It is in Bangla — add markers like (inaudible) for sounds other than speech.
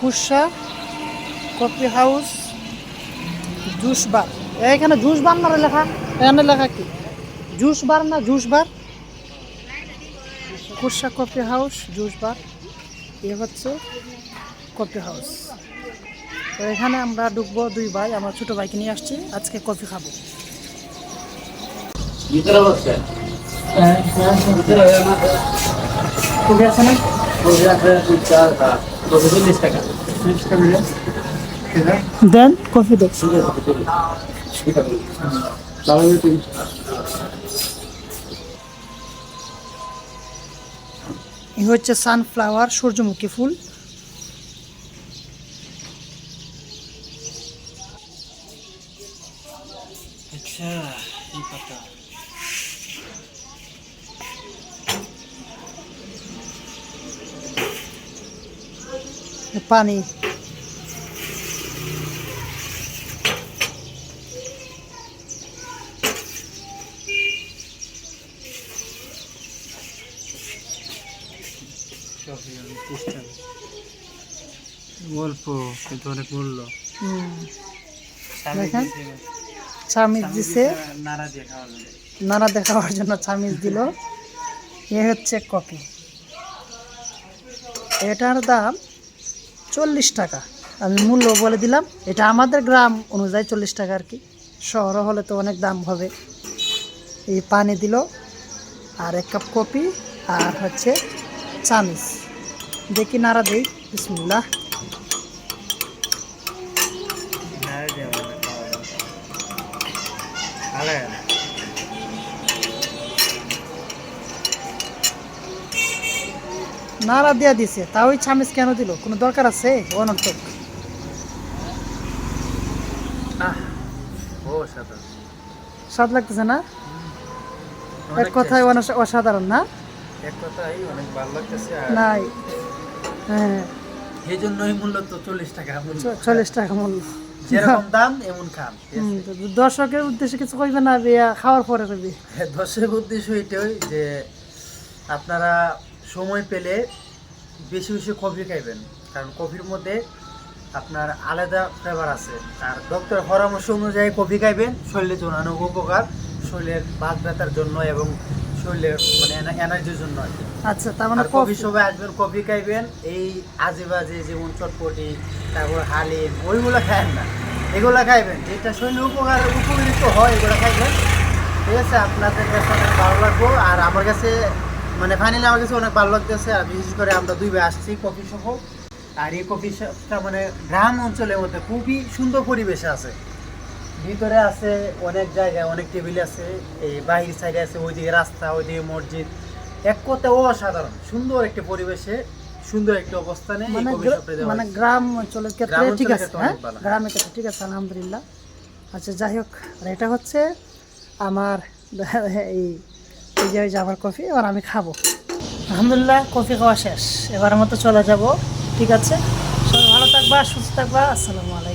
কুসা কফি হাউস জুস বার। এখানে জুস বার না লেখা? এখানে লেখা কি? জুস বার না juice bar? কুসা coffee house juice bar. এ হচ্ছে কফি হাউস। তো এখানে আমরা ঢুকবো দুই ভাই আমার ছোট ভাইকে নিয়ে আসছি। আজকে কফি খাব। ভিতরে বসছে। কফি আছে না? আছে দেন কফি এই হচ্ছে সানফ্লাওয়ার সূর্যমুখী ফুল। আচ্ছা এই পাতা। পানি। অল্প কিন্তু অনেক মূল্য। চামিচ দিছে। নাড়া দেখাবার জন্য। চামিচ দিল। এ হচ্ছে কফি। এটার দাম চল্লিশ টাকা। আমি মূল্য বলে দিলাম, এটা আমাদের গ্রাম অনুযায়ী চল্লিশ টাকা আর কি। শহর হলে তো অনেক দাম হবে। এই পানি দিল, আর এক কাপ কপি আর হচ্ছে চামিচ। দেখি নাড়া দেই। বিসমুল্লাহ নাড়া দিয়ে মানে খাওয়া যাবে ভালো লাগে না। নাড়া দিয়া দিছে। তা ওই চামিচ কেন দিল? কোনো দরকার আছে? সাদা স্বাদ লাগতেছে না? এক কথায় অসাধারণ না? এক কথাই অনেক ভালো লাগতেছে নাই। হ্যাঁ। এই জন্যই মূল্য তো চল্লিশ টাকা মূল্য। চল্লিশ টাকা মূল্য। যেরকম দাম এমন দর্শকের উদ্দেশ্যে কিছু কইবে না বিয়া খাওয়ার পরে হ্যাঁ, দর্শক উদ্দেশ্য এটাই যে আপনারা সময় পেলে বেশি বেশি কফি খাইবেন। কারণ কফির মধ্যে আপনার আলাদা ফ্লেভার আছে। আর ডক্টর পরামর্শ অনুযায়ী কফি খাইবেন শরীরের জন্য অনেক উপকার শরীরের বাদ ব্যথার জন্য এবং শরীরের মানে এনার্জির জন্য আর কি। আচ্ছা তার মানে কফি কফি সবাই আসবেন কফি খাইবেন এই আজে বাজে যেমন চটপটি তারপর হালিম ওইগুলো খায়েন না। এগুলো খাইবেন যেটা শরীর উপকার উপকৃত হয় এগুলো খাইবেন। ঠিক আছে আপনাদের কাছে ভালো লাগবো আর আমার কাছে মানে ফাইনালি আমার কাছে অনেক ভালো লাগতেছে। আর বিশেষ করে আমরা দুই ভাই আসছি কফি সহ আর এই কফি শপটা মানে গ্রাম অঞ্চলের মধ্যে খুবই সুন্দর পরিবেশে আছে। ভিতরে আছে অনেক জায়গায় অনেক টেবিল আছে। এই বাহির সাইডে আছে ওইদিকে রাস্তা ওইদিকে মসজিদ। এক কথা অসাধারণ। সুন্দর একটি পরিবেশে সুন্দর একটি অবস্থানে মানে মানে। গ্রাম অঞ্চলের ক্ষেত্রে ঠিক আছে হ্যাঁ? গ্রামের ক্ষেত্রে ঠিক আছে আলহামদুলিল্লাহ। আচ্ছা যাই হোক আর এটা হচ্ছে আমার (laughs) এই এই যে ওই আমার কফি, এবার আমি খাব। আলহামদুলিল্লাহ, কফি খাওয়া শেষ। এবার মতো চলে যাব, ঠিক আছে? সবাই ভালো থাকবা, সুস্থ থাকবা, আসসালামু আলাইকুম।